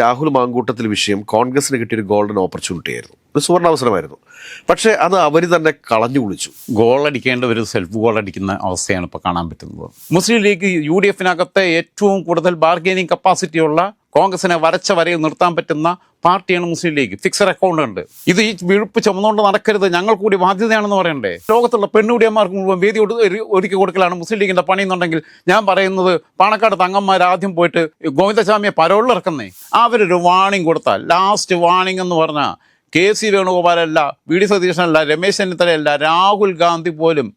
രാഹുൽ മാങ്കൂട്ടത്തിൽ വിഷയം കോൺഗ്രസിന് കിട്ടിയൊരു ഗോൾഡൻ ഓപ്പർച്യൂണിറ്റി ആയിരുന്നു ഒരു സുവർണാവസരമായിരുന്നു. പക്ഷേ അത് അവർ തന്നെ കളഞ്ഞു കുളിച്ചു. ഗോൾ അടിക്കേണ്ട ഒരു സെൽഫ് ഗോൾ അടിക്കുന്ന അവസ്ഥയാണ് ഇപ്പോൾ കാണാൻ പറ്റുന്നത്. മുസ്ലിം ലീഗ് യു ഡി എഫിനകത്തെ ഏറ്റവും കൂടുതൽ ബാർഗൈനിങ് കപ്പാസിറ്റി ഉള്ള കോൺഗ്രസിനെ വരച്ച വരയിൽ നിർത്താൻ പറ്റുന്ന പാർട്ടിയാണ് മുസ്ലിം ലീഗ്. ഫിക്സഡ് അക്കൗണ്ട് ഉണ്ട്. ഇത് ഈ വിഴുപ്പ് ചുമന്നുകൊണ്ട് നടക്കരുത്. ഞങ്ങൾ കൂടി ബാധ്യതയാണെന്ന് പറയണ്ടേ? ലോകത്തുള്ള പെണ്ണുടിയന്മാർക്ക് മുഴുവൻ വേദി ഒരു- ഒരുക്കി കൊടുക്കലാണ് മുസ്ലിം ലീഗിന്റെ പണി എന്നുണ്ടെങ്കിൽ ഞാൻ പറയുന്നത് പാണക്കാട് തങ്ങന്മാർ ആദ്യം പോയിട്ട് ഗോവിന്ദസ്വാമിയെ പരോളിലിറക്കുന്നേ. അവരൊരു വാണിംഗ് കൊടുത്താൽ ലാസ്റ്റ് വാണിംഗ് എന്ന് പറഞ്ഞാൽ കെ സി വേണുഗോപാലല്ല വി ഡി സതീശനല്ല രമേശ് ചെന്നിത്തലയല്ല രാഹുൽ ഗാന്ധി പോലും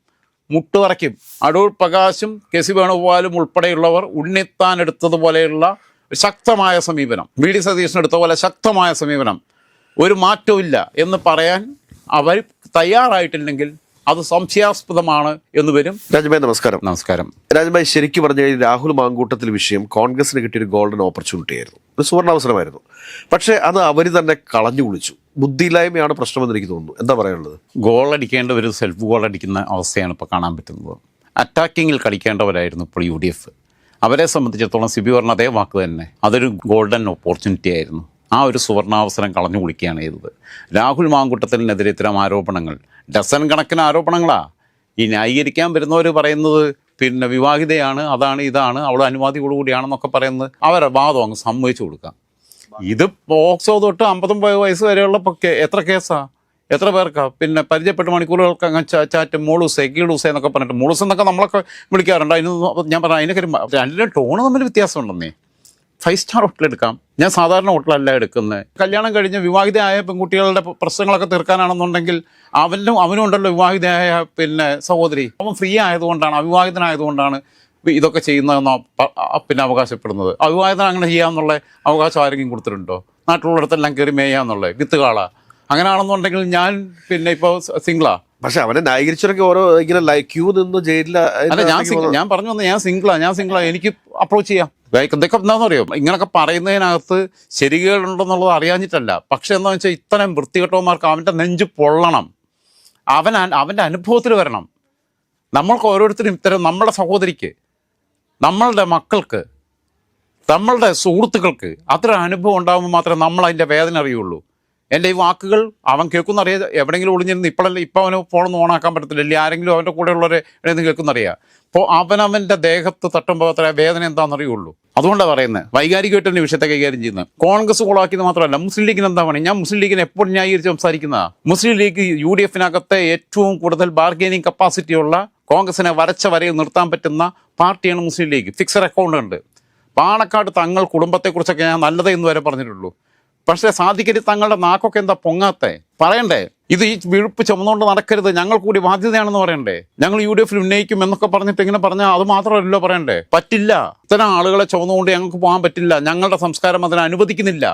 മുട്ടുവറയ്ക്കും അടൂർ പ്രകാശും കെ സി വേണുഗോപാലും ഉൾപ്പെടെയുള്ളവർ ഉണ്ണിത്താൻ എടുത്തതുപോലെയുള്ള ശക്തമായ സമീപനം. വി ഡി സതീശൻ എടുത്ത പോലെ ശക്തമായ സമീപനം. ഒരു മാറ്റവും എന്ന് പറയാൻ അവർ തയ്യാറായിട്ടില്ലെങ്കിൽ അത് സംശയാസ്പദമാണ് എന്ന് വരും. രാജഭായ് നമസ്കാരം. നമസ്കാരം. രാജഭായ് ശരിക്കും പറഞ്ഞു കഴിഞ്ഞാൽ രാഹുൽ മാങ്കൂട്ടത്തിൽ വിഷയം കോൺഗ്രസിന് കിട്ടിയൊരു ഗോൾഡൻ ഓപ്പർച്യൂണിറ്റി ആയിരുന്നു ഒരു സുവർണാവസരമായിരുന്നു. പക്ഷേ അത് അവർ തന്നെ കളഞ്ഞു കുളിച്ചു. ബുദ്ധിയില്ലായ്മയാണ് പ്രശ്നമെന്ന് എനിക്ക് തോന്നുന്നു. എന്താ പറയാനുള്ളത്? ഗോൾ അടിക്കേണ്ട ഒരു സെൽഫ് ഗോൾ അടിക്കുന്ന അവസ്ഥയാണ് ഇപ്പോൾ കാണാൻ പറ്റുന്നത്. അറ്റാക്കിങ്ങിൽ കളിക്കേണ്ടവരായിരുന്നു ഇപ്പോൾ യു ഡി എഫ്. അവരെ സംബന്ധിച്ചിടത്തോളം സിബി പറഞ്ഞ അതേ വാക്ക് തന്നെ. അതൊരു ഗോൾഡൻ ഓപ്പർച്യൂണിറ്റി ആയിരുന്നു. ആ ഒരു സുവർണാവസരം കളഞ്ഞു കുളിക്കുകയാണ് ചെയ്തത്. രാഹുൽ മാങ്കുട്ടത്തിനെതിരെ ഇത്തരം ആരോപണങ്ങൾ. ഡസൻ കണക്കിന് ആരോപണങ്ങളാ. ഈ ന്യായീകരിക്കാൻ വരുന്നവർ പറയുന്നത് പിന്നെ വിവാഹിതയാണ് അതാണ് ഇതാണ് അവൾ അനുവാദിയോടുകൂടിയാണെന്നൊക്കെ പറയുന്നത് അവരെ വാദം അങ്ങ് സമ്മതിച്ചു കൊടുക്കാം. ഇത് പോക്സോ തൊട്ട് അമ്പത്തൊമ്പത് വയസ്സ് വരെയുള്ള എത്ര കേസാ എത്ര പേർക്കാ? പിന്നെ പരിചയപ്പെട്ട മണിക്കൂറുകൾക്ക് അങ്ങ് ചാറ്റ് മോളൂസേ ഗീളൂസേ എന്നൊക്കെ പറഞ്ഞിട്ട് മോളൂസ് എന്നൊക്കെ നമ്മളൊക്കെ വിളിക്കാറുണ്ട്. അതിന് ഞാൻ പറഞ്ഞു അതിനൊക്കെ രണ്ടിലും ടോണ് തമ്മിൽ വ്യത്യാസമുണ്ടെന്നേ. ഫൈവ് സ്റ്റാർ ഹോട്ടൽ എടുക്കാം. ഞാൻ സാധാരണ ഹോട്ടലല്ല എടുക്കുന്നത് കല്യാണം കഴിഞ്ഞ് വിവാഹിതയായ പെൺകുട്ടികളുടെ പ്രശ്നങ്ങളൊക്കെ തീർക്കാനാണെന്നുണ്ടെങ്കിൽ അവനും അവനും ഉണ്ടല്ലോ വിവാഹിതയായ പിന്നെ സഹോദരി. അവൻ ഫ്രീ ആയതുകൊണ്ടാണ് അവിവാഹിതനായതുകൊണ്ടാണ് ഇതൊക്കെ ചെയ്യുന്നതെന്ന് പിന്നെ അവകാശപ്പെടുന്നത്. അവിവാഹിതനങ്ങനെ ചെയ്യാമെന്നുള്ള അവകാശം ആരെങ്കിലും കൊടുത്തിട്ടുണ്ടോ? നാട്ടിലുള്ളിടത്തെല്ലാം കയറി മേയാന്നുള്ളത് വിത്ത് വിത്തുകാള അങ്ങനെയാണെന്നുണ്ടെങ്കിൽ ഞാൻ പിന്നെ ഇപ്പോൾ സിംഗിളാ. പക്ഷെ അവനെ ന്യായീകരിച്ചൊക്കെ ഓരോ ഇങ്ങനെ ക്യൂ നിന്ന് ജയിലിൽ അല്ല ഞാൻ ഞാൻ പറഞ്ഞു വന്നത് ഞാൻ സിംഗിളാ ഞാൻ സിംഗിളാ എനിക്ക് അപ്രോച്ച് ചെയ്യാം. എന്തൊക്കെ ഇതൊക്കെ എന്താണെന്ന് അറിയോ ഇങ്ങനൊക്കെ പറയുന്നതിനകത്ത് ശരികളുണ്ടെന്നുള്ളത് അറിയാഞ്ഞിട്ടല്ല. പക്ഷെ എന്താണെന്ന് വെച്ചാൽ ഇത്തരം വൃത്തികെട്ടവന്മാർക്ക് അവന്റെ നെഞ്ച് പൊള്ളണം. അവൻ അവന്റെ അനുഭവത്തിൽ വരണം. നമ്മൾക്ക് ഓരോരുത്തരും ഇത്തരം നമ്മുടെ സഹോദരിക്ക് നമ്മളുടെ മക്കൾക്ക് നമ്മളുടെ സുഹൃത്തുക്കൾക്ക് അത്ര അനുഭവം ഉണ്ടാകുമ്പോൾ മാത്രമേ നമ്മൾ അതിന്റെ വേദന അറിയുള്ളൂ. എന്റെ ഈ വാക്കുകൾ അവൻ കേൾക്കുന്ന അറിയാ എവിടെയെങ്കിലും ഒളിഞ്ഞിരുന്ന് ഇപ്പോഴല്ല ഇപ്പം അവന് ഫോണൊന്നും ഓണാക്കാൻ പറ്റത്തില്ല. ഇല്ലെങ്കിൽ ആരെങ്കിലും അവന്റെ കൂടെ ഉള്ളവരെ എഴുതി കേൾക്കുന്നറിയാം? അപ്പോൾ അവനവന്റെ ദേഹത്ത് തട്ടുമ്പോൾ അത്ര വേദന എന്താണെന്ന് അറിയുള്ളൂ അതുകൊണ്ടാണ് പറയുന്നത് വൈകാരികമായിട്ട് തന്നെ വിഷയത്തെ കൈകാര്യം ചെയ്യുന്നത്. കോൺഗ്രസ് കോളാക്കിയത് മാത്രമല്ല മുസ്ലിം ലീഗിന് എന്താ പറയുക ഞാൻ മുസ്ലിം ലീഗിനെ എപ്പോഴും ന്യായീകരിച്ച് സംസാരിക്കുന്നതാണ് മുസ്ലിം ലീഗ് യു ഡി എഫിനകത്തെ ഏറ്റവും കൂടുതൽ ബാർഗൈനിങ് കപ്പാസിറ്റിയുള്ള കോൺഗ്രസിനെ വരച്ച വരയിൽ നിർത്താൻ പറ്റുന്ന പാർട്ടിയാണ് മുസ്ലിം ലീഗ്. ഫിക്സഡ് അക്കൗണ്ട് ഉണ്ട്. പാണക്കാട് തങ്ങൾ കുടുംബത്തെക്കുറിച്ചൊക്കെ ഞാൻ നല്ലതേ എന്ന് വരെ പറഞ്ഞിട്ടുള്ളൂ. പക്ഷേ സാധിക്കരി തങ്ങളുടെ നാക്കൊക്കെ എന്താ പൊങ്ങാത്തെ? പറയണ്ടേ? ഇത് ഈ വിഴുപ്പ് ചുമന്നുകൊണ്ട് നടക്കരുത്. ഞങ്ങൾ കൂടി ബാധ്യതയാണെന്ന് പറയണ്ടേ? ഞങ്ങൾ യു ഡി എഫിൽ ഉന്നയിക്കും എന്നൊക്കെ പറഞ്ഞിട്ട് ഇങ്ങനെ പറഞ്ഞാൽ അത് മാത്രമല്ലല്ലോ പറയണ്ടേ? പറ്റില്ല. ഇത്തരം ആളുകളെ ചുമന്നുകൊണ്ട് ഞങ്ങൾക്ക് പോകാൻ പറ്റില്ല. ഞങ്ങളുടെ സംസ്കാരം അതിനെ അനുവദിക്കുന്നില്ല.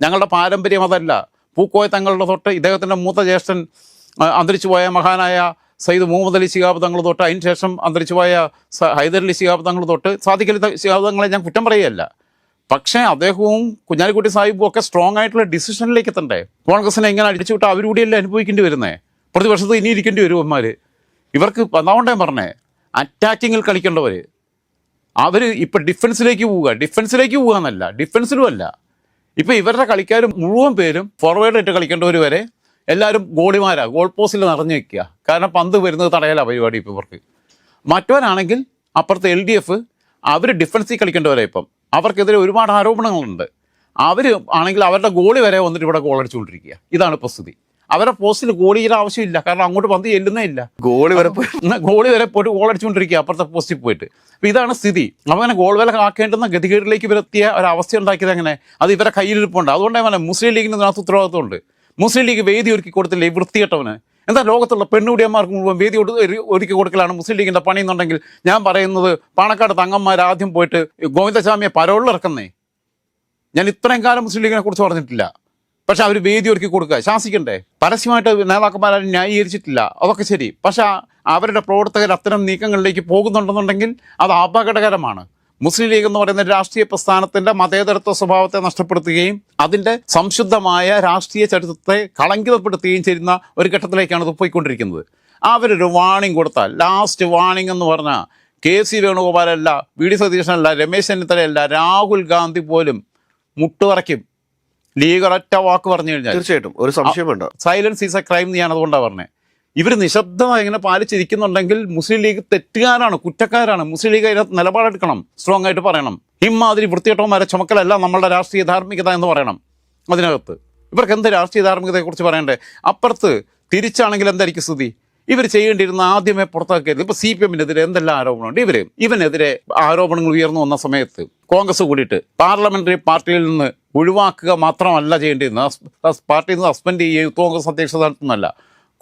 ഞങ്ങളുടെ പാരമ്പര്യം അതല്ല. പൂക്കോയ തങ്ങളുടെ തൊട്ട് ഇദ്ദേഹത്തിന്റെ മൂത്ത ജ്യേഷ്ഠൻ അന്തരിച്ചു പോയ മഹാനായ സയ്യിദ് മുഹമ്മദ് അലി ശിഹാബ് തങ്ങൾ തൊട്ട് അതിന് ശേഷം അന്തരിച്ചു പോയ അലി ശിഹാബ് തങ്ങൾ തൊട്ട് അലി ശിഹാബ് തങ്ങളെ ഞാൻ കുറ്റം പറയുകയല്ല. പക്ഷേ അദ്ദേഹവും കുഞ്ഞാലിക്കുട്ടി സാഹിബും ഒക്കെ സ്ട്രോങ് ആയിട്ടുള്ള ഡിസിഷനിലേക്ക് എത്തണ്ടേ? കോൺഗ്രസിനെ എങ്ങനെ അടിച്ചു അടിച്ചുവിട്ട് അവരൂടെയല്ലേ അനുഭവിക്കേണ്ടി വരുന്നേ? പ്രതിപക്ഷത്ത് ഇനി ഇരിക്കേണ്ടി വരും അമ്മമാർ ഇവർക്ക് അതുകൊണ്ടേ പറഞ്ഞേ അറ്റാക്കിങ്ങിൽ കളിക്കേണ്ടവർ അവർ ഇപ്പം ഡിഫൻസിലേക്ക് പോവുക. ഡിഫൻസിലേക്ക് പോവുക എന്നല്ല ഡിഫൻസിലും അല്ല. ഇപ്പം ഇവരുടെ കളിക്കാർ മുഴുവൻ പേരും ഫോർവേഡ് ഇട്ട് കളിക്കേണ്ടവർ വരെ എല്ലാവരും ഗോളിമാരാണ് ഗോൾ പോസ്റ്റിൽ നിറഞ്ഞു വയ്ക്കുക കാരണം പന്ത് വരുന്നത് തടയല പരിപാടി ഇപ്പം ഇവർക്ക്. മറ്റവരാണെങ്കിൽ അപ്പുറത്ത് എൽ ഡി എഫ് അവർ ഡിഫൻസിൽ കളിക്കേണ്ടവരാണ് ഇപ്പം. അവർക്കെതിരെ ഒരുപാട് ആരോപണങ്ങളുണ്ട്. അവർ ആണെങ്കിൽ അവരുടെ ഗോളി വരെ വന്നിട്ട് ഇവിടെ ഗോൾ അടിച്ചുകൊണ്ടിരിക്കുക. ഇതാണ് ഇപ്പോൾ സ്ഥിതി അവരുടെ പോസ്റ്റിൽ ഗോളിയുടെ ആവശ്യമില്ല. കാരണം അങ്ങോട്ട് പന്ത് ചെല്ലുന്നേ ഇല്ല. ഗോളി വരെ ഗോളി വരെ പോയിട്ട് ഗോൾ അടിച്ചുകൊണ്ടിരിക്കുക. അപ്പുറത്തെ പോസ്റ്റിൽ പോയിട്ട്. അപ്പം ഇതാണ് സ്ഥിതി. അങ്ങനെ ഗോൾ വില ആക്കേണ്ടുന്ന ഗതികേടിലേക്ക് ഇവരെത്തിയ ഒരവസ്ഥ ഉണ്ടാക്കിയത് അങ്ങനെ അത് ഇവരെ കയ്യിലിരിപ്പുണ്ട്. അതുകൊണ്ടാണ് മുസ്ലിം ലീഗിന് ഇതിനകത്ത് ഉത്തരവാദിത്വമുണ്ട്. മുസ്ലിം ലീഗ് വേദി ഒരുക്കി കൊടുത്തില്ലേ വൃത്തികെട്ടവന്? എന്താ ലോകത്തുള്ള പെണ്ണുടിയന്മാർക്ക് മുഴുവൻ വേദി ഒരുക്കി കൊടുക്കലാണ് മുസ്ലിം ലീഗിന്റെ പണി എന്നുണ്ടെങ്കിൽ ഞാൻ പറയുന്നത് പാണക്കാട് തങ്ങന്മാർ ആദ്യം പോയിട്ട് ഗോവിന്ദസ്വാമിയെ പരോളിറക്കുന്നേ ഞാൻ ഇത്രയും കാലം മുസ്ലിം ലീഗിനെ കുറിച്ച് പറഞ്ഞിട്ടില്ല. പക്ഷെ അവർ വേദി ഒരുക്കി കൊടുക്കുക. ശാസിക്കണ്ടേ? പരസ്യമായിട്ട് നേതാക്കന്മാരും ന്യായീകരിച്ചിട്ടില്ല. അതൊക്കെ ശരി. പക്ഷെ അവരുടെ പ്രവർത്തകർ അത്തരം നീക്കങ്ങളിലേക്ക് പോകുന്നുണ്ടെന്നുണ്ടെങ്കിൽ അത് അപകടകരമാണ്. മുസ്ലിം ലീഗ് എന്ന് പറയുന്ന രാഷ്ട്രീയ പ്രസ്ഥാനത്തിന്റെ മതേതരത്വ സ്വഭാവത്തെ നഷ്ടപ്പെടുത്തുകയും അതിന്റെ സംശുദ്ധമായ രാഷ്ട്രീയ ചരിത്രത്തെ കളങ്കിതപ്പെടുത്തുകയും ചെയ്യുന്ന ഒരു ഘട്ടത്തിലേക്കാണ് ഇത് പോയിക്കൊണ്ടിരിക്കുന്നത്. അവരൊരു വാണിംഗ് കൊടുത്താൽ ലാസ്റ്റ് വാണിംഗ് എന്ന് പറഞ്ഞാൽ കെ സി വേണുഗോപാലല്ല വി ഡി സതീശനല്ല രമേശ് ചെന്നിത്തലയല്ല രാഹുൽ ഗാന്ധി പോലും മുട്ടുവറയ്ക്കും ലീഗ് ഒരൊറ്റ വാക്ക് പറഞ്ഞു കഴിഞ്ഞാൽ. തീർച്ചയായിട്ടും. ഒരു സംശയം വേണ്ട സൈലൻസ് ഈസ് എ ക്രൈം എന്ന് ഞാൻ അതുകൊണ്ടാണ് പറഞ്ഞത് ഇവർ നിശബ്ദമായി ഇങ്ങനെ പാലിച്ചിരിക്കുന്നുണ്ടെങ്കിൽ മുസ്ലിം ലീഗ് തെറ്റുകാരാണ് കുറ്റക്കാരാണ്. മുസ്ലിം ലീഗ് അതിനകത്ത് നിലപാടെടുക്കണം. സ്ട്രോങ് ആയിട്ട് പറയണം. ഇമാതിരി വൃത്തികെട്ടവന്മാരെ ചുമക്കലല്ല നമ്മളുടെ രാഷ്ട്രീയ ധാർമ്മികത എന്ന് പറയണം അതിനകത്ത്. ഇവർക്ക് എന്ത് രാഷ്ട്രീയ ധാർമ്മികതയെക്കുറിച്ച് പറയണ്ടേ? അപ്പുറത്ത് തിരിച്ചാണെങ്കിൽ എന്തായിരിക്കും സ്ഥിതി? ഇവർ ചെയ്യേണ്ടിയിരുന്ന ആദ്യമേ പുറത്താക്കരുത് ഇപ്പൊ സി പി എമ്മിനെതിരെ എന്തെല്ലാം ആരോപണമുണ്ട്? ഇവർ ഇവനെതിരെ ആരോപണങ്ങൾ ഉയർന്നു വന്ന സമയത്ത് കോൺഗ്രസ് കൂടിയിട്ട് പാർലമെന്ററി പാർട്ടിയിൽ നിന്ന് ഒഴിവാക്കുക മാത്രമല്ല ചെയ്യേണ്ടിയിരുന്നത്. പാർട്ടിയിൽ നിന്ന് സസ്പെൻഡ് ചെയ്യുകയും കോൺഗ്രസ് അധ്യക്ഷ നടത്തുന്നല്ല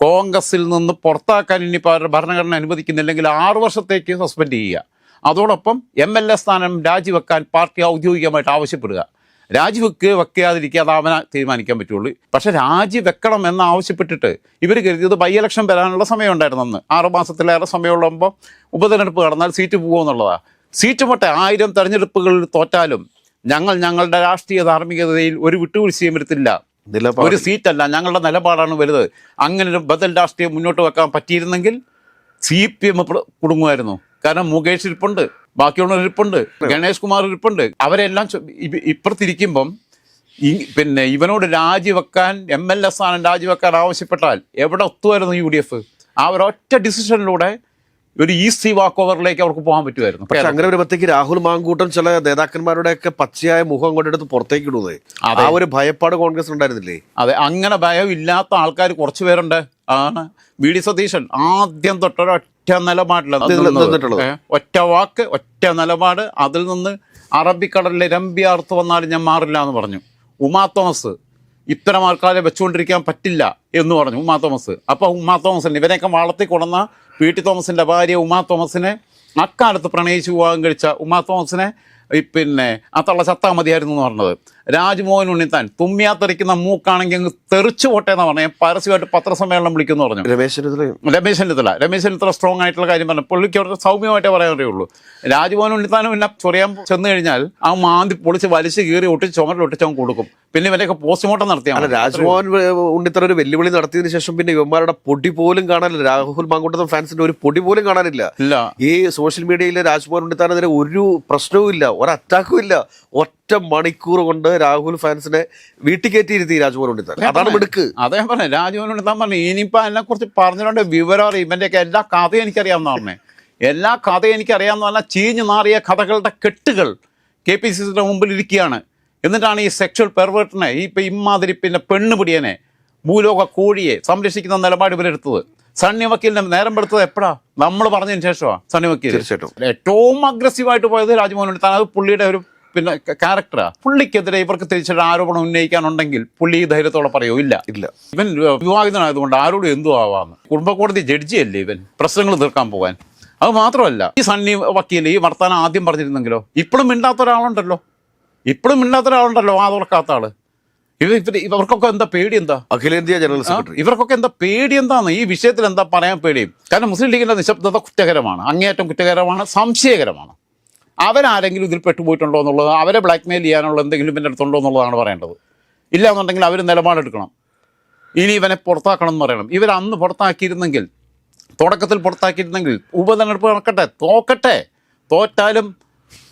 കോൺഗ്രസിൽ നിന്ന് പുറത്താക്കാൻ ഇനിയിപ്പോൾ അവരുടെ ഭരണഘടന അനുവദിക്കുന്നില്ലെങ്കിൽ ആറു വർഷത്തേക്ക് സസ്പെൻഡ് ചെയ്യുക. അതോടൊപ്പം എം എൽ എ സ്ഥാനം രാജിവെക്കാൻ പാർട്ടി ഔദ്യോഗികമായിട്ട് ആവശ്യപ്പെടുക. രാജിവെക്കുക വെക്കാതിരിക്കുക അത് അവനെ തീരുമാനിക്കാൻ പറ്റുള്ളൂ. പക്ഷേ രാജി വെക്കണം എന്ന് ആവശ്യപ്പെട്ടിട്ട് ഇവർ കരുതിയത് ബൈ ഇലക്ഷൻ വരാനുള്ള സമയമുണ്ടായിരുന്നു അന്ന്. ആറു മാസത്തിലേറെ സമയമുള്ളപ്പോൾ ഉപതെരഞ്ഞെടുപ്പ് കടന്നാൽ സീറ്റ് പോകുമെന്നുള്ളതാണ് സീറ്റ് മൊട്ടെ ആയിരം തെരഞ്ഞെടുപ്പുകളിൽ തോറ്റാലും ഞങ്ങൾ ഞങ്ങളുടെ രാഷ്ട്രീയ ധാർമ്മികതയിൽ ഒരു വിട്ടുവീഴ്ചയും വരുത്തില്ല ഒരു സീറ്റ് അല്ല ഞങ്ങളുടെ നിലപാടാണ് വലുത്. അങ്ങനെ ഒരു ബദൽ രാഷ്ട്രീയം മുന്നോട്ട് വെക്കാൻ പറ്റിയിരുന്നെങ്കിൽ സി പി എം കുടുങ്ങുമായിരുന്നു. കാരണം മുകേഷ് ഇരിപ്പുണ്ട് ബാക്കിയുള്ളവർ ഇരിപ്പുണ്ട് ഗണേഷ് കുമാർ ഇരിപ്പുണ്ട്. അവരെല്ലാം ഇപ്പുറത്തിരിക്കുമ്പം പിന്നെ ഇവനോട് രാജിവെക്കാൻ എം എൽ എ സ്ഥാനം രാജിവെക്കാൻ ആവശ്യപ്പെട്ടാൽ എവിടെ ഒത്തുമായിരുന്നു യു ഡി എഫ്? ആ ഒരൊറ്റ ഡിസിഷനിലൂടെ ഒരു ഈസി വാക്ക് ഓവറിലേക്ക് അവർക്ക് പോകാൻ പറ്റുമായിരുന്നു. പക്ഷെ അങ്ങനെ വരുമ്പോഴത്തേക്ക് രാഹുൽ മാങ്കൂട്ടം ചില നേതാക്കന്മാരുടെ ഒക്കെ പച്ചയായ മുഖം കൊണ്ടെടുത്ത് പുറത്തേക്ക് ഇടുന്നത് ആ ഒരു ഭയപ്പാട് കോൺഗ്രസ് ഉണ്ടായിരുന്നില്ലേ? അതെ അങ്ങനെ ഭയം ഇല്ലാത്ത ആൾക്കാർ കുറച്ച് പേരുണ്ട്. ആണ് വി ഡി സതീശൻ ആദ്യം തൊട്ടൊരൊറ്റ നിലപാടില്ല. ഒറ്റ വാക്ക് ഒറ്റ നിലപാട്. അതിൽ നിന്ന് അറബിക്കടലിലെ രമ്പിയാർത്ത് വന്നാലും ഞാൻ മാറില്ല എന്ന് പറഞ്ഞു. ഉമാ തോമസ് ഇത്തരം ആൾക്കാരെ വെച്ചുകൊണ്ടിരിക്കാൻ പറ്റില്ല എന്ന് പറഞ്ഞു ഉമാ തോമസ്. അപ്പോൾ ഉമാ തോമസ് ഇവരെയൊക്കെ വളർത്തി കൊണ്ടുവന്ന പി ടി തോമസിന്റെ ഭാര്യ ഉമാ തോമസിനെ അക്കാലത്ത് പ്രണയിച്ച് വിവാഹം കഴിച്ച ഉമാ തോമസിനെ പിന്നെ ആ തള്ള ചത്താ മതിയായിരുന്നു എന്ന് പറഞ്ഞത്. രാജ്മോഹൻ ഉണ്ണിത്താൻ തുമ്മിയാത്തെറിക്കുന്ന മൂക്കാണെങ്കിൽ അങ്ങ് തെറിച്ചു പോട്ടെ എന്ന് പറഞ്ഞു പരസ്യമായിട്ട് പത്രസമ്മേളനം വിളിക്കുന്നു പറഞ്ഞു. രമേശ് ചെന്നിത്തല. രമേശ് ചെന്നിത്തല. രമേശ് ചെന്നിത്തല സ്ട്രോങ് ആയിട്ടുള്ള കാര്യം പറഞ്ഞു. പുള്ളിക്ക് അവർക്ക് സൗമ്യമായിട്ടേ പറയാൻ അറിയുള്ളൂ. രാജ്മോഹൻ ഉണ്ണിത്താനും പിന്നെ ചൊറിയാൻ ചെന്ന് കഴിഞ്ഞാൽ ആ മാന്തി പൊളിച്ച് വലിച്ച് കീറി ഒട്ടി ചുമരിൽ ഒട്ടിച്ച് അവൻ കൊടുക്കും. പിന്നെ ഇവരെയൊക്കെ പോസ്റ്റ്മോർട്ടം നടത്തിയാൽ രാജ്മോഹൻ ഉണ്ണിത്തറ ഒരു വെല്ലുവിളി നടത്തിയതിനു ശേഷം പിന്നെ യുവന്മാരുടെ പൊടി പോലും കാണാനില്ല. രാഹുൽ മാങ്കൂട്ടം ഫാൻസിന്റെ ഒരു പൊടി പോലും കാണാനില്ല. ഇല്ല. ഈ സോഷ്യൽ മീഡിയയിലെ രാജ്മോഹൻ ഉണ്ണിത്താനെതിരെ ഒരു പ്രശ്നവും ഇല്ല. ഒരു അറ്റാക്കും ഇല്ല. ഒറ്റ മണിക്കൂർ കൊണ്ട് രാഹുൽ ഫാൻസിനെ വീട്ടിൽ കയറ്റിയിരുത്തി രാജ്മോഹൻ ഉണ്ണിത്താൻ അതാണ് മിടുക്ക്. അതേ പറഞ്ഞു. രാജ്മോഹൻ ഉണ്ണിത്താൻ പറഞ്ഞു. ഇനിയിപ്പോൾ അതിനെ കുറിച്ച് പറഞ്ഞുകൊണ്ട് വിവരം അറിയും ഇവന്റെയൊക്കെ എല്ലാ കഥയും എനിക്കറിയാമെന്ന് പറഞ്ഞേ. എല്ലാ കഥയും എനിക്കറിയാമെന്ന് പറഞ്ഞാൽ ചീഞ്ഞു നാറിയ കഥകളുടെ കെട്ടുകൾ കെ പി സി സിയുടെ മുമ്പിൽ ഇരിക്കുകയാണ്. എന്നിട്ടാണ് ഈ സെക്ഷൽ പെർവേർട്ടിനെ ഈ ഇപ്പം ഇമാതിരി പിന്നെ പെണ്ണുപിടിയനെ ഭൂലോക കോഴിയെ സംരക്ഷിക്കുന്ന നിലപാട് ഇവരെടുത്തത് സണ്ണി വക്കീലിനെ നേരം പെടുത്തത് എപ്പോഴാ? നമ്മൾ പറഞ്ഞതിന് ശേഷമാണ് സണ്ണി വക്കീൽ തീർച്ചയായിട്ടും. ഏറ്റവും അഗ്രസീവായിട്ട് പോയത് രാജ്മോഹൻ ഉണ്ണിത്താൻ അത് പുള്ളിയുടെ ഒരു പിന്നെ ക്യാരക്ടറാ പുള്ളിക്കെതിരെ ഇവർക്ക് തിരിച്ചൊരു ആരോപണം ഉന്നയിക്കാനുണ്ടെങ്കിൽ പുള്ളി ഈ ധൈര്യത്തോടെ പറയോ? ഇല്ല. ഇല്ല. ഇവൻ വിവാഹിതനായതുകൊണ്ട് ആരോടും എന്തു ആവാന്ന് കുടുംബ കോടതി ജഡ്ജിയല്ലേ ഇവൻ? പ്രശ്നങ്ങൾ തീർക്കാൻ പോകാൻ അത് മാത്രമല്ല ഈ സണ്ണി വക്കീൽ ഈ വർത്താനം ആദ്യം പറഞ്ഞിരുന്നെങ്കിലോ ഇപ്പോഴും മിണ്ടാത്ത ഒരാളുണ്ടല്ലോ. ഇപ്പോഴും മിണ്ടാത്ത ഒരാളുണ്ടല്ലോ ആ തുറക്കാത്ത ആൾ. ഇവ ഇവർക്കൊക്കെ എന്താ പേടി എന്താ? അഖിലേന്ത്യാ ജനറൽ സെക്രട്ടറി. ഇവർക്കൊക്കെ എന്താ പേടി എന്താന്ന്? ഈ വിഷയത്തിൽ എന്താ പറയാൻ പേടിയും? കാരണം മുസ്ലിം ലീഗിന്റെ നിശബ്ദത കുറ്റകരമാണ്. അങ്ങേയറ്റം കുറ്റകരമാണ് സംശയകരമാണ്. അവരാരെങ്കിലും ഇതിൽ പെട്ടുപോയിട്ടുണ്ടോ എന്നുള്ളത് അവരെ ബ്ലാക്ക്മെയിൽ ചെയ്യാനുള്ള എന്തെങ്കിലും ഇവന്റെ അടുത്തുണ്ടോ എന്നുള്ളതാണ് പറയേണ്ടത്. ഇല്ല എന്നുണ്ടെങ്കിൽ അവർ നിലപാടെടുക്കണം. ഇനി ഇവനെ പുറത്താക്കണം എന്ന് പറയണം. ഇവർ അന്ന് പുറത്താക്കിയിരുന്നെങ്കിൽ തുടക്കത്തിൽ പുറത്താക്കിയിരുന്നെങ്കിൽ ഉപതെരഞ്ഞെടുപ്പ് നടക്കട്ടെ തോക്കട്ടെ. തോറ്റാലും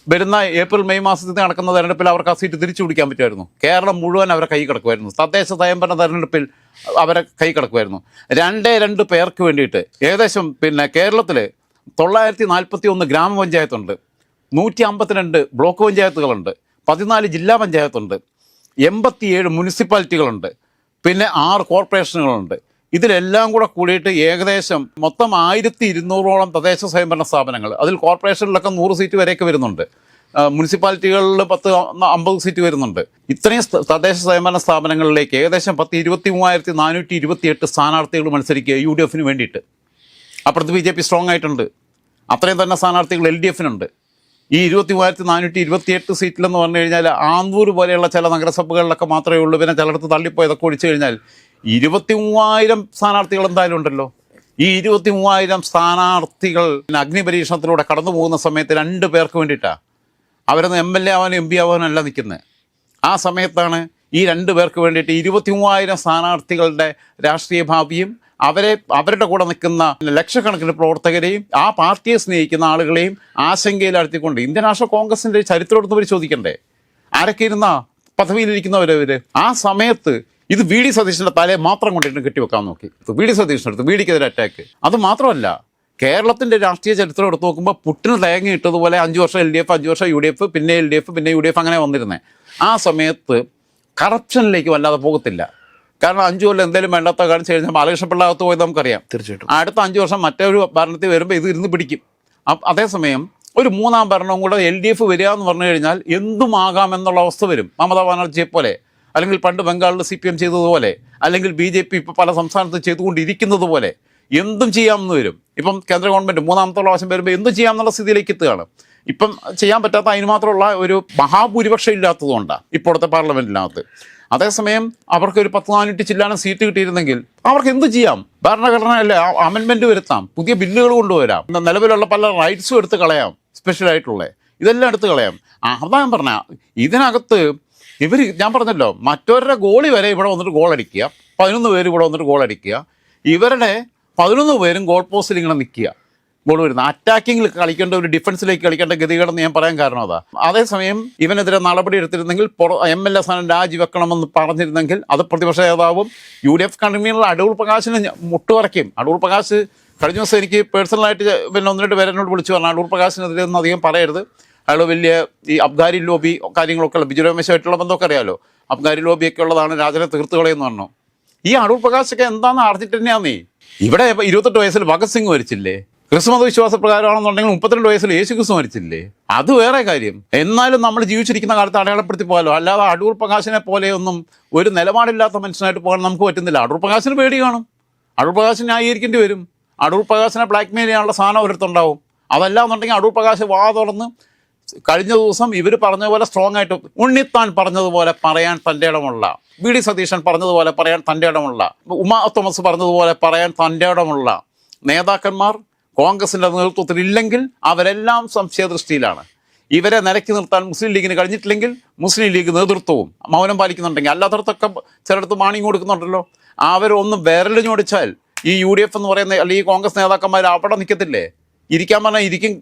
വരുന്ന ഏപ്രിൽ മെയ് മാസത്തിൽ നടക്കുന്ന തെരഞ്ഞെടുപ്പിൽ അവർക്ക് ആ സീറ്റ് തിരിച്ചു പിടിക്കാൻ പറ്റുമായിരുന്നു. കേരളം മുഴുവൻ അവരെ കൈ കിടക്കുമായിരുന്നു. തദ്ദേശ സ്വയംഭരണ തെരഞ്ഞെടുപ്പിൽ അവരെ കൈ കിടക്കുമായിരുന്നു. രണ്ടേ രണ്ട് പേർക്ക് വേണ്ടിയിട്ട് ഏകദേശം പിന്നെ കേരളത്തിൽ തൊള്ളായിരത്തി നാൽപ്പത്തി ഒന്ന് ഗ്രാമപഞ്ചായത്തുണ്ട്. നൂറ്റി അമ്പത്തിരണ്ട് ബ്ലോക്ക് പഞ്ചായത്തുകളുണ്ട്. പതിനാല് ജില്ലാ പഞ്ചായത്തുണ്ട്. എൺപത്തിയേഴ് മുനിസിപ്പാലിറ്റികളുണ്ട്. പിന്നെ ആറ് കോർപ്പറേഷനുകളുണ്ട്. ഇതിലെല്ലാം കൂടെ കൂടിയിട്ട് ഏകദേശം മൊത്തം ആയിരത്തി ഇരുന്നൂറോളം തദ്ദേശ സ്വയംഭരണ സ്ഥാപനങ്ങൾ. അതിൽ കോർപ്പറേഷനിലൊക്കെ നൂറ് സീറ്റ് വരെയൊക്കെ വരുന്നുണ്ട്. മുനിസിപ്പാലിറ്റികളിൽ പത്ത് അമ്പത് സീറ്റ് വരുന്നുണ്ട്. ഇത്രയും തദ്ദേശ സ്വയംഭരണ സ്ഥാപനങ്ങളിലേക്ക് ഏകദേശം പത്ത് ഇരുപത്തി മൂവായിരത്തി നാനൂറ്റി ഇരുപത്തിയെട്ട് സ്ഥാനാർത്ഥികൾ മത്സരിക്കുക യു ഡി എഫിന് വേണ്ടിയിട്ട്. അപ്പുറത്ത് ബി ജെ പി സ്ട്രോങ് ആയിട്ടുണ്ട്. അത്രയും തന്നെ സ്ഥാനാർത്ഥികൾ എൽ ഡി എഫിനുണ്ട്. ഈ ഇരുപത്തി മൂവായിരത്തി നാനൂറ്റി ഇരുപത്തിയെട്ട് സീറ്റിലെന്ന് പറഞ്ഞു കഴിഞ്ഞാൽ ആന്തൂർ പോലെയുള്ള ചില നഗരസഭകളിലൊക്കെ മാത്രമേ ഉള്ളൂ. പിന്നെ ചിലടത്ത് തള്ളിപ്പോയതൊക്കെ ഒഴിച്ചു കഴിഞ്ഞാൽ ഇരുപത്തി മൂവായിരം സ്ഥാനാർത്ഥികൾ എന്തായാലും ഉണ്ടല്ലോ. ഈ ഇരുപത്തി മൂവായിരം സ്ഥാനാർത്ഥികൾ അഗ്നി അഗ്നിപരീക്ഷണത്തിലൂടെ കടന്നു പോകുന്ന സമയത്ത് രണ്ട് പേർക്ക് വേണ്ടിയിട്ടാണ് അവരൊന്ന് എം എൽ എ ആവാനും എം പി ആവാനും അല്ല നിൽക്കുന്നത് ആ സമയത്താണ് ഈ രണ്ട് പേർക്ക് വേണ്ടിയിട്ട് ഇരുപത്തി മൂവായിരം സ്ഥാനാർത്ഥികളുടെ രാഷ്ട്രീയ ഭാവിയും അവരെ അവരുടെ കൂടെ നിൽക്കുന്ന ലക്ഷക്കണക്കിന് പ്രവർത്തകരെയും ആ പാർട്ടിയെ സ്നേഹിക്കുന്ന ആളുകളെയും ആശങ്കയിലാഴ്ത്തിക്കൊണ്ട് ഇന്ത്യൻ നാഷണൽ കോൺഗ്രസിന്റെ ചരിത്രം എടുത്ത് പരിശോധിക്കണ്ടേ? ആരൊക്കെ ഇരുന്ന പദവിയിലിരിക്കുന്നവരവര് ആ സമയത്ത് ഇത് വി ഡി സതീശന്റെ തലയെ മാത്രം കൊണ്ടിട്ട് കെട്ടിവെക്കാൻ നോക്കി. വി ഡി സതീശൻ എടുത്ത് വി ഡിക്കെതിരെ അറ്റാക്ക് അത് മാത്രമല്ല കേരളത്തിന്റെ രാഷ്ട്രീയ ചരിത്രം എടുത്ത് നോക്കുമ്പോൾ പുട്ടിന് തേങ്ങ ഇട്ടതുപോലെ അഞ്ചു വർഷം എൽ ഡി എഫ് അഞ്ചു വർഷം യു ഡി എഫ് പിന്നെ എൽ ഡി എഫ് പിന്നെ യു ഡി എഫ് അങ്ങനെ വന്നിരുന്നത് ആ സമയത്ത് കറപ്ഷനിലേക്ക് വല്ലാതെ പോകത്തില്ല. കാരണം അഞ്ചു കൊല്ലം എന്തെങ്കിലും വേണ്ടാത്ത കാണിച്ചു കഴിഞ്ഞാൽ ബാലകൃഷ്ണ പിള്ളകത്ത് പോയത് നമുക്കറിയാം. തീർച്ചയായിട്ടും. അടുത്ത അഞ്ചു വർഷം മറ്റൊരു ഭരണത്തിൽ വരുമ്പോൾ ഇത് ഇരുന്ന് പിടിക്കും. അതേസമയം ഒരു മൂന്നാം ഭരണവും കൂടെ എൽ ഡി എഫ് വരിക എന്ന് പറഞ്ഞു കഴിഞ്ഞാൽ എന്തുമാകാം എന്നുള്ള അവസ്ഥ വരും. മമതാ ബാനർജിയെ പോലെ അല്ലെങ്കിൽ പണ്ട് ബംഗാളിൽ സി പി എം ചെയ്തതുപോലെ അല്ലെങ്കിൽ ബി ജെ പി ഇപ്പോൾ പല സംസ്ഥാനത്തും ചെയ്തുകൊണ്ടിരിക്കുന്നത് പോലെ എന്തും ചെയ്യാമെന്ന് വരും. ഇപ്പം കേന്ദ്ര ഗവൺമെന്റ് മൂന്നാമത്തെ പ്രാവശ്യം വരുമ്പോൾ എന്തും ചെയ്യാമെന്നുള്ള സ്ഥിതിയിലേക്ക് എത്തുകയാണ്. ഇപ്പം ചെയ്യാൻ പറ്റാത്ത അതിന് മാത്രമുള്ള ഒരു മഹാഭൂരിപക്ഷം ഇല്ലാത്തതുകൊണ്ടാണ് ഇപ്പോഴത്തെ പാർലമെന്റിനകത്ത് അതേസമയം അവർക്ക് ഒരു പത്ത് നാനൂറ്റി ചില്ലാനം സീറ്റ് കിട്ടിയിരുന്നെങ്കിൽ അവർക്ക് എന്ത് ചെയ്യാം? ഭരണഘടനയല്ലേ അമെൻമെന്റ് വരുത്താം. പുതിയ ബില്ലുകൾ കൊണ്ടുവരാം. നിലവിലുള്ള പല റൈറ്റ്സും എടുത്ത് കളയാം. സ്പെഷ്യൽ ആയിട്ടുള്ള. ഇതെല്ലാം എടുത്ത് കളയാം. അതാ ഞാൻ പറഞ്ഞ. ഇതിനകത്ത് ഇവർ ഞാൻ പറഞ്ഞല്ലോ മറ്റവരുടെ ഗോളി വരെ ഇവിടെ വന്നിട്ട് ഗോൾ അടിക്കുക. പതിനൊന്ന് പേര് ഇവിടെ വന്നിട്ട് ഗോൾ അടിക്കുക. ഇവരുടെ പതിനൊന്ന് പേരും ഗോൾ പോസ്റ്റിൽ ഇങ്ങനെ നിൽക്കുക. ഗോൾ വരുന്നത്. അറ്റാക്കിങ്ങിൽ കളിക്കേണ്ട ഒരു ഡിഫൻസിലേക്ക് കളിക്കേണ്ട ഗതികേടെന്ന് ഞാൻ പറയാൻ കാരണം അതാ. അതേസമയം ഇവനെതിരെ നടപടി എടുത്തിരുന്നെങ്കിൽ എം എൽ എ സ്ഥാനം രാജിവെക്കണമെന്ന് പറഞ്ഞിരുന്നെങ്കിൽ അത് പ്രതിപക്ഷ നേതാവും U D F convener Adoor പ്രകാശിനെ മുട്ടുവറയ്ക്കും അടൂർ പ്രകാശ് കഴിഞ്ഞ ദിവസം എനിക്ക് പേഴ്സണലായിട്ട് പിന്നെ ഒന്ന് രണ്ട് പേരെന്നോട് വിളിച്ചു പറഞ്ഞു. അടൂർ പ്രകാശിനെതിരെ ഒന്നും അധികം പറയരുത്. അയാൾ വലിയ ഈ അബ്ഗാരി ലോബി കാര്യങ്ങളൊക്കെ ഉള്ള ബിജു രമേശുമായിട്ടുള്ള ബന്ധമൊക്കെ അറിയാമല്ലോ അബ്ഗാരി ലോബിയൊക്കെ ഉള്ളതാണ് രാജനെ തീർത്ത് കളയെന്ന് പറഞ്ഞു. ഈ അടൂർ പ്രകാശൊക്കെ തന്നെയാണ് അർജന്റീനയാന്നേ ഇവിടെ ഇപ്പൊ ഇരുപത്തെട്ട് വയസ്സിൽ ഭഗത് സിംഗ് മരിച്ചില്ലേ? ക്രിസ്മത വിശ്വാസ പ്രകാരമാണെന്നുണ്ടെങ്കിൽ മുപ്പത്തിരണ്ട് വയസ്സിൽ യേശു ക്രിസ്തു മരിച്ചില്ലേ? അത് വേറെ കാര്യം. എന്നാലും നമ്മൾ ജീവിച്ചിരിക്കുന്ന കാലത്ത് അടയാളപ്പെടുത്തി പോകാലോ? അല്ലാതെ അടൂർ പ്രകാശിനെ പോലെയൊന്നും ഒരു നിലപാടില്ലാത്ത മനുഷ്യനായിട്ട് പോകാൻ നമുക്ക് പറ്റുന്നില്ല. അടൂർ പ്രകാശിന് പേടി കാണും. അടൂർ പ്രകാശിന് ന്യായീകരിക്കേണ്ടി വരും. അടൂർ പ്രകാശിനെ ബ്ലാക്ക് മെയിൽ ചെയ്യാനുള്ള സാധനം ഒരിടത്തുണ്ടാവും അതല്ല എന്നുണ്ടെങ്കിൽ അടൂർ പ്രകാശ് വാ തുറന്ന് കഴിഞ്ഞ ദിവസം ഇവർ പറഞ്ഞ പോലെ സ്ട്രോങ് ആയിട്ട് ഉണ്ണിത്താൻ പറഞ്ഞതുപോലെ പറയാൻ തന്റെ ഇടമുള്ള വി ഡി സതീശൻ പറഞ്ഞതുപോലെ പറയാൻ തന്റെ ഇടമുള്ള ഉമാ തോമസ് പറഞ്ഞതുപോലെ പറയാൻ തന്റെ ഇടമുള്ള നേതാക്കന്മാർ കോൺഗ്രസിന്റെ നേതൃത്വത്തിൽ ഇല്ലെങ്കിൽ അവരെല്ലാം സംശയദൃഷ്ടിയിലാണ് ഇവരെ നിലയ്ക്ക് നിർത്താൻ മുസ്ലിം ലീഗിന് കഴിഞ്ഞിട്ടില്ലെങ്കിൽ മുസ്ലിം ലീഗ് നേതൃത്വവും മൗനം പാലിക്കുന്നുണ്ടെങ്കിൽ അല്ലാത്തടത്തൊക്കെ ചിലടത്ത് മാണി കൊടുക്കുന്നുണ്ടല്ലോ. അവരൊന്ന് വിരൽ ഞൊടിച്ചാൽ ഈ യു ഡി എഫ് എന്ന് പറയുന്ന അല്ലെങ്കിൽ ഈ കോൺഗ്രസ് നേതാക്കന്മാർ അവിടെ നിൽക്കത്തില്ലേ? ഇരിക്കാൻ പറഞ്ഞാൽ ഇരിക്കും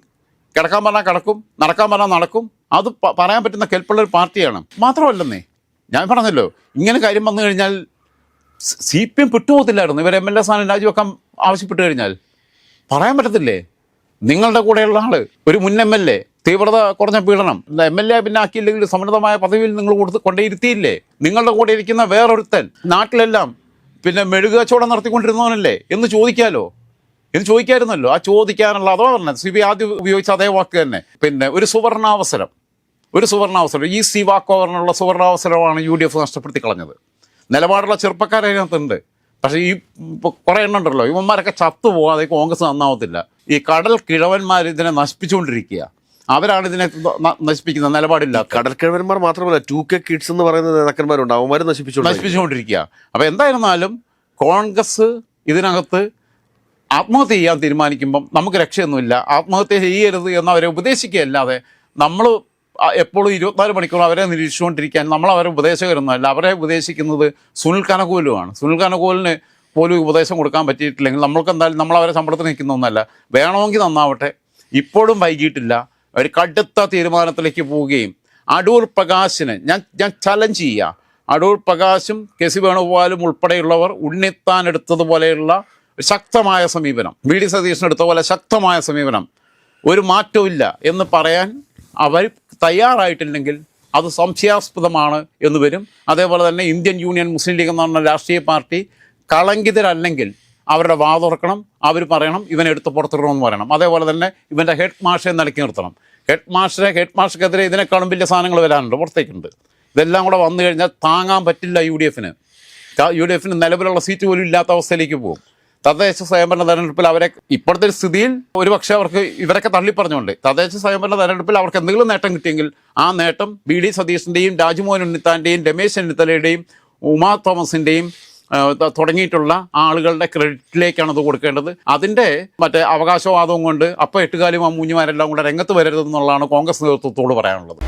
കിടക്കാൻ പറഞ്ഞാൽ കിടക്കും നടക്കാൻ പറഞ്ഞാൽ നടക്കും. അത് പറയാൻ പറ്റുന്ന കെൽപ്പുള്ള ഒരു പാർട്ടിയാണ്. മാത്രമല്ലെന്നേ ഞാൻ പറഞ്ഞല്ലോ ഇങ്ങനെ കാര്യം വന്നു കഴിഞ്ഞാൽ സി പി എം പിട്ടുപോകത്തില്ലായിരുന്നു. ഇവർ എം എൽ എ സ്ഥാനം രാജിവെക്കാൻ ആവശ്യപ്പെട്ടു കഴിഞ്ഞാൽ. പറയാൻ പറ്റത്തില്ലേ? നിങ്ങളുടെ കൂടെയുള്ള ആൾ ഒരു മുൻ എം എൽ എ തീവ്രത കുറഞ്ഞ പീഡനം എം എൽ എ പിന്നെ ആക്കിയില്ലെങ്കിൽ സമൃദ്ധമായ പദവിയിൽ നിങ്ങൾ കൊടുത്ത് കൊണ്ടേയിരുത്തിയില്ലേ? നിങ്ങളുടെ കൂടെ ഇരിക്കുന്ന വേറൊരുത്തൻ നാട്ടിലെല്ലാം പിന്നെ മെഴുക കച്ചവടം നടത്തിക്കൊണ്ടിരുന്നവനല്ലേ? എന്ന് ചോദിക്കാലോ? എന്ന് ചോദിക്കായിരുന്നല്ലോ? ആ ചോദിക്കാനുള്ള അതോ പറഞ്ഞത് സി ബി ആദ്യം ഉപയോഗിച്ച അതേ വാക്ക് തന്നെ. പിന്നെ ഒരു സുവർണാവസരം ഒരു സുവർണാവസരം. ഈ സി വാക്കോവറിനുള്ള സുവർണാവസരമാണ് യു ഡി എഫ് നഷ്ടപ്പെടുത്തി കളഞ്ഞത്. നിലപാടുള്ള ചെറുപ്പക്കാരെ അതിനകത്തുണ്ട്. പക്ഷേ ഈ കുറെ എണ്ണം ഉണ്ടല്ലോ. ഇവന്മാരൊക്കെ ചത്തു പോകാതെ കോൺഗ്രസ് നന്നാവത്തില്ല. ഈ കടൽ കിഴവന്മാർ ഇതിനെ നശിപ്പിച്ചുകൊണ്ടിരിക്കുക അവരാണ് ഇതിനെ നശിപ്പിക്കുന്നത് നിലപാടില്ല കടൽ കടൽക്കിഴവന്മാർ മാത്രമല്ല ടു കെ കിഡ്സ് എന്ന് പറയുന്ന നേതാക്കന്മാരുണ്ട്. അവന്മാരും നശിപ്പിച്ചു നശിപ്പിച്ചുകൊണ്ടിരിക്കുക അപ്പോൾ എന്തായിരുന്നാലും കോൺഗ്രസ് ഇതിനകത്ത് ആത്മഹത്യ ചെയ്യാൻ തീരുമാനിക്കുമ്പം നമുക്ക് രക്ഷയൊന്നുമില്ല. ആത്മഹത്യ ചെയ്യരുത് എന്ന് അവരെ ഉപദേശിക്കുകയല്ലാതെ നമ്മൾ എപ്പോഴും ഇരുപത്തിനാല് മണിക്കൂർ അവരെ നിരീക്ഷിച്ചുകൊണ്ടിരിക്കാൻ നമ്മൾ അവരെ ഉപദേശകരൊന്നുമല്ല. അവരെ ഉപദേശിക്കുന്നത് സുനിൽ കനകൂലുമാണ് സുനിൽ കനകൂലിന് പോലും ഉപദേശം കൊടുക്കാൻ പറ്റിയിട്ടില്ലെങ്കിൽ നമ്മൾക്ക് എന്തായാലും നമ്മൾ അവരെ സമ്പളത്തിൽ നിൽക്കുന്ന ഒന്നല്ല. വേണമെങ്കിൽ നന്നാവട്ടെ. ഇപ്പോഴും വൈകിട്ടില്ല. ഒരു കടുത്ത തീരുമാനത്തിലേക്ക് പോവുകയും അടൂർ പ്രകാശിന് ഞാൻ ഞാൻ ചലഞ്ച് ചെയ്യുക അടൂർ പ്രകാശും കെ സി വേണുഗോപാലും ഉൾപ്പെടെയുള്ളവർ ഉണ്ണിത്താൻ എടുത്തതുപോലെയുള്ള ശക്തമായ സമീപനം വി ഡി സതീശൻ എടുത്ത പോലെ ശക്തമായ സമീപനം ഒരു മാറ്റവും എന്ന് പറയാൻ അവർ തയ്യാറായിട്ടില്ലെങ്കിൽ അത് സംശയാസ്പദമാണ് എന്ന് വരും. അതേപോലെ തന്നെ ഇന്ത്യൻ യൂണിയൻ മുസ്ലിം ലീഗ് എന്ന് പറഞ്ഞ രാഷ്ട്രീയ പാർട്ടി കളങ്കിതരല്ലെങ്കിൽ അവരുടെ വാ തുറക്കണം അവർ പറയണം ഇവനെ എടുത്ത് പുറത്തിടണമെന്ന് പറയണം. അതേപോലെ തന്നെ ഇവന്റെ ഹെഡ് മാഷെ നിലയ്ക്ക് നിർത്തണം. ഹെഡ് മാഷിനെ ഹെഡ് മാഷക്കെതിരെ ഇതിനേക്കാളും വലിയ സാധനങ്ങൾ വരാനുണ്ട് പുറത്തേക്കുണ്ട്. ഇതെല്ലാം കൂടെ വന്നു കഴിഞ്ഞാൽ താങ്ങാൻ പറ്റില്ല യു ഡി എഫിന്. യു ഡി എഫിന് നിലവിലുള്ള സീറ്റ് പോലും ഇല്ലാത്ത അവസ്ഥയിലേക്ക് പോകും. തദ്ദേശ സ്വയംഭരണ തെരഞ്ഞെടുപ്പിൽ അവരെ ഇപ്പോഴത്തെ ഒരു സ്ഥിതിയിൽ ഒരുപക്ഷെ അവർക്ക് ഇവരൊക്കെ തള്ളിപ്പറഞ്ഞുകൊണ്ട് തദ്ദേശ സ്വയംഭരണ തെരഞ്ഞെടുപ്പിൽ അവർക്ക് എന്തെങ്കിലും നേട്ടം കിട്ടിയെങ്കിൽ ആ നേട്ടം ബി ഡി സതീഷിന്റെയും രാജ്മോഹൻ ഉണ്ണിത്താന്റെയും രമേശ് ചെന്നിത്തലയുടെയും ഉമാ തോമസിന്റെയും തുടങ്ങിയിട്ടുള്ള ആളുകളുടെ ക്രെഡിറ്റിലേക്കാണ് അത് കൊടുക്കേണ്ടത്. അതിന്റെ മറ്റേ അവകാശവാദവും കൊണ്ട് അപ്പോൾ എട്ടുകാലും ആ മൂഞ്ഞുമാരെല്ലാം കൂടെ രംഗത്ത് വരരുതെന്നുള്ളതാണ് കോൺഗ്രസ് നേതൃത്വത്തോട് പറയാനുള്ളത്.